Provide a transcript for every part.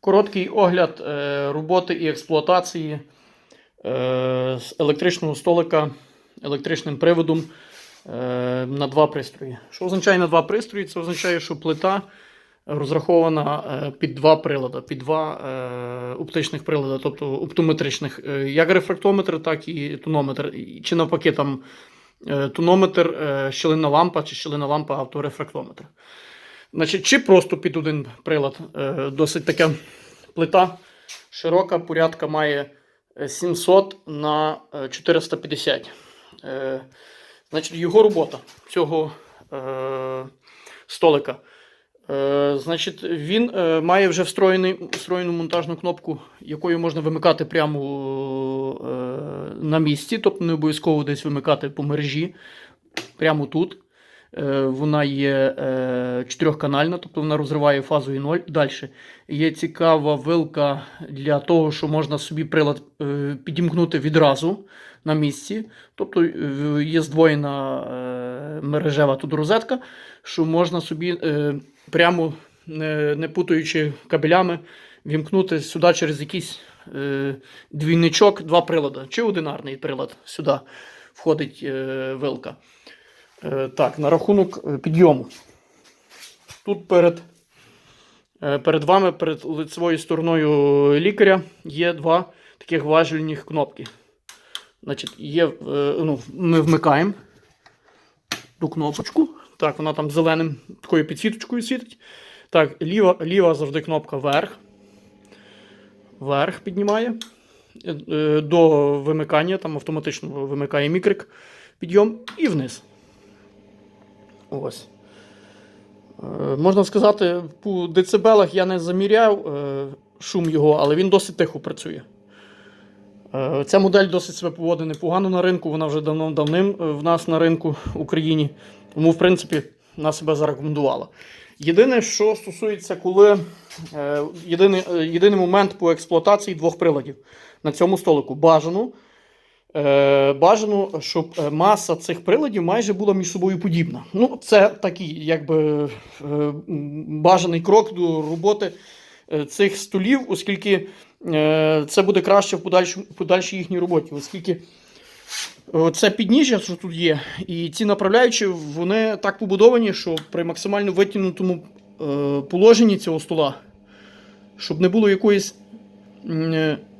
Короткий огляд е, роботи і експлуатації е, з електричного столика електричним приводом е, на два пристрої. Що означає на два пристрої? Це означає, що плита розрахована під два прилади, під два оптичних прилади, тобто оптометричних, як рефрактометр, так і тонометр. Чи навпаки, там тонометр, щілина лампа, чи щілина лампа авторефрактометр. Значить, чи просто під один прилад. Е, Досить така плита широка, порядка має е, 700 на е, 450. Е, Значить, його робота цього столика. Значить, він має вже встроєний, встроєну монтажну кнопку, якою можна вимикати прямо на місці, тобто не обов'язково десь вимикати по мережі, прямо тут. Е, Вона є е, чотирьохканальна, тобто вона розриває фазою 0. Далі є цікава вилка для того, що можна собі прилад е, підімкнути відразу на місці. Тобто є здвоєна мережева тут розетка, що можна собі прямо не, путаючи кабелями, вімкнути сюди через якийсь двійничок, два прилади, чи одинарний прилад сюди входить вилка. Е, Так, на рахунок е, підйому. Тут перед, е, перед вами, перед лицевою стороною лікаря, є два таких важельних кнопки. Значить, є, ну, ми вмикаємо ту кнопочку. Так, вона там зеленим такою підсвіточкою світить. Так, ліва, ліва завжди кнопка вверх. Вверх піднімає. До вимикання, там автоматично вимикає мікрик, підйом і вниз. Ось. Е, Можна сказати, по децибелах я не заміряв е, шум його, але він досить тихо працює. Е, Ця модель досить себе поводить непогано на ринку, вона вже давно давним е, в нас на ринку в Україні. Тому, в принципі, вона себе зарекомендувала. Єдине, що стосується, коли єдиний, єдиний момент по експлуатації двох приладів на цьому столику бажано. Е, бажано, щоб е, маса цих приладів майже була між собою подібна. Ну, це такий, якби е, бажаний крок до роботи цих столів, оскільки це буде краще в подальшій, подальшій їхній роботі, оскільки це підніжжя, що тут є, і ці направляючі, вони так побудовані, що при максимально витягнутому положенні цього стола, щоб не було якоїсь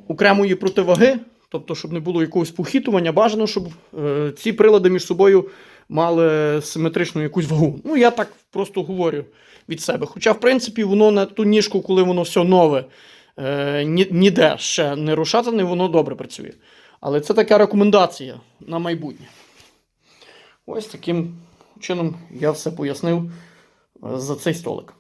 окремої противаги, тобто, щоб не було якогось похитування, бажано, щоб е, ці прилади між собою мали симетричну якусь вагу. Ну, я так просто говорю від себе. Хоча, в принципі, воно на ту ніжку, коли воно все нове, е, ні- ніде ще не розшатане, воно добре працює. Але це така рекомендація на майбутнє. Ось таким чином я все пояснив е, за цей столик.